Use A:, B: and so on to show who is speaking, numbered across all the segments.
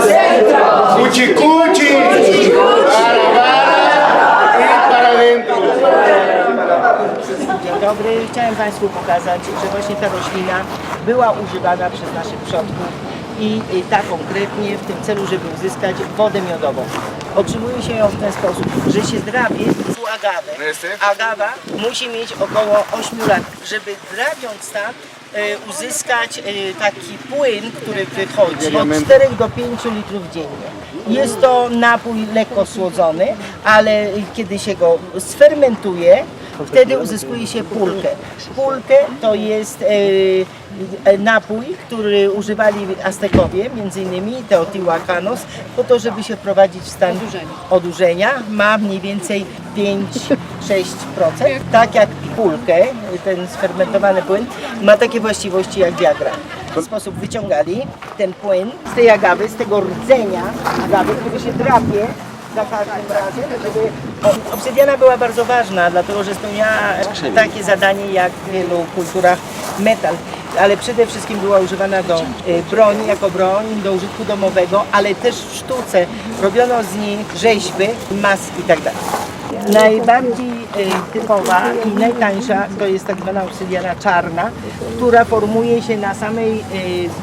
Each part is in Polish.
A: Cuchi cuchi. Para para. Para adentro.
B: Dzień dobry. Chciałem Państwu pokazać, że właśnie ta roślina była używana przez naszych przodków i ta konkretnie w tym celu, żeby uzyskać wodę miodową. Otrzymuje się ją w ten sposób, że się drapie tu agawę. Agawa musi mieć około 8 lat, żeby drapiąc tam uzyskać e, taki płyn, który wychodzi od 4 do 5 litrów dziennie. Jest to napój lekko słodzony, ale kiedy się go sfermentuje, Wtedy uzyskuje się pulkę. Pulkę to jest e, napój, który używali Aztekowie, między innymi Teotihuacanos, po to, żeby się wprowadzić w stan odurzenia. Ma mniej więcej 5-6%, tak jak pulkę, ten sfermentowany płyn, ma takie właściwości jak Viagra. W ten sposób wyciągali ten płyn z tej agawy, z tego rdzenia agawy, który się drapie za każdym razem, żeby obsydiana była bardzo ważna, dlatego że spełniała takie zadanie jak w wielu kulturach metal, ale przede wszystkim była używana do y, broni, jako broń, do użytku domowego, ale też w sztuce. Robiono z niej rzeźby, maski itd. Najbardziej y, typowa i najtańsza to jest tak zwana obsydiana czarna, która formuje się na samej y,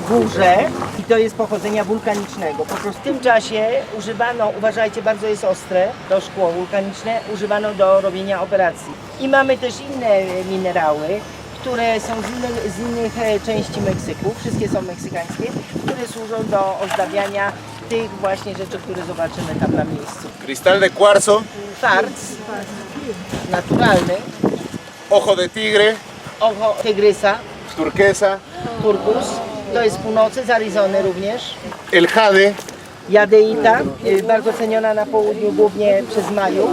B: górze i to jest pochodzenia wulkanicznego. Po prostu w tym czasie używano, uważajcie, bardzo jest ostre, to szkło wulkaniczne, używano do robienia operacji. I mamy też inne minerały, które są z innych, z innych e, części Meksyku, wszystkie są meksykańskie, które służą do ozdabiania tych właśnie rzeczy, które zobaczymy tam na miejscu.
A: Cristal de cuarzo.
B: Kwarc naturalny,
A: Ojo de tigre.
B: oko tygrysa,
A: Turquesa.
B: turkus, to jest z północy, z Arizony również.
A: El jade.
B: Jadeita, y, bardzo ceniona na południu, głównie przez Majów.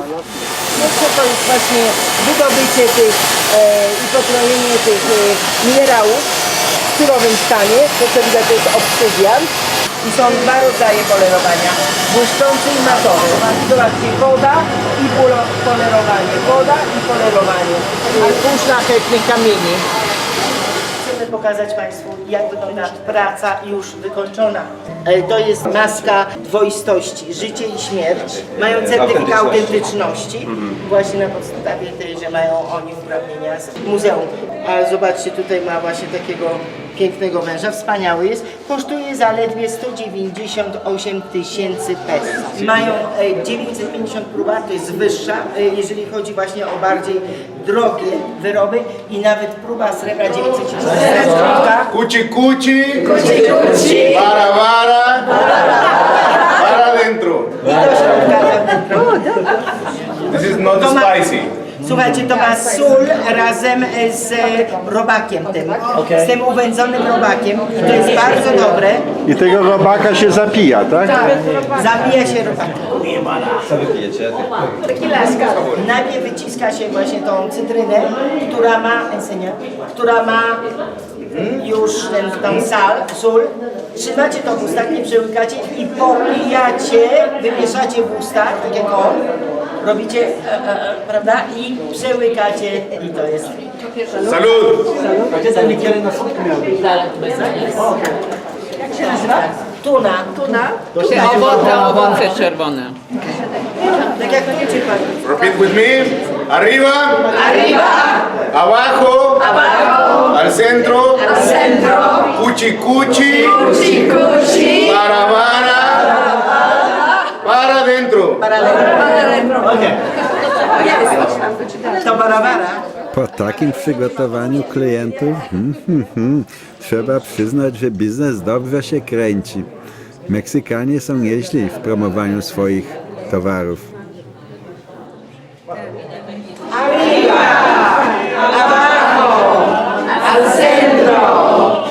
B: Jeszcze to jest właśnie wydobycie tych e, i pokrojenie tych e, minerałów w surowym stanie. To co widać to jest obsydian. I są dwa rodzaje polerowania, błyszczący i matowy. Zobaczcie, woda i polerowanie. Woda i polerowanie. A pół szlachetnych kamieni. Pokazać Państwu, jak wygląda praca już wykończona. E, To jest maska dwoistości, życie i śmierć. Mają certyfikat autentyczności, właśnie na podstawie tej, że mają oni uprawnienia z muzeum. A zobaczcie, tutaj ma właśnie takiego pięknego węża, wspaniały jest. Kosztuje zaledwie 198 tysięcy peso. Mają e, 950 próba, to jest wyższa, e, jeżeli chodzi właśnie o bardziej drogie wyroby i nawet próba srebra 950 srebrówka.
A: Cuchi cuchi. Para para. Para.
B: I do środka wewnątrz.
A: This is not spicy.
B: Słuchajcie, to ma sól razem z e, robakiem tym, z tym uwędzonym robakiem i to jest bardzo dobre.
C: I tego robaka się zapija, tak?
B: Zabija się robak. Najpierw wyciska się właśnie tą cytrynę, która ma, która ma już ten, tą sal, sól. Trzymacie to w ustach, nie przełykacie i pomijacie, wymieszacie w ustach, tak jak on. Robicie, e, e, e, prawda? I przełykacie i to jest.
A: Salud.
B: Jak się nazywa? Tuna. Tuna.
D: Owoce, owoce czerwone.
B: Tak jak wiecie.
A: Repeat with me. Arriba.
E: Arriba,
A: Abajo.
E: abajo,
A: Al centro.
E: al centro,
A: Cuchi cuchi.
E: cuchi, cuchi,
A: para. Para
B: Nie. To Barbara.
C: Po takim przygotowaniu klientów hmm, hmm, hmm, trzeba przyznać, że biznes dobrze się kręci. Meksykanie są nieźli w promowaniu swoich towarów. Al centro.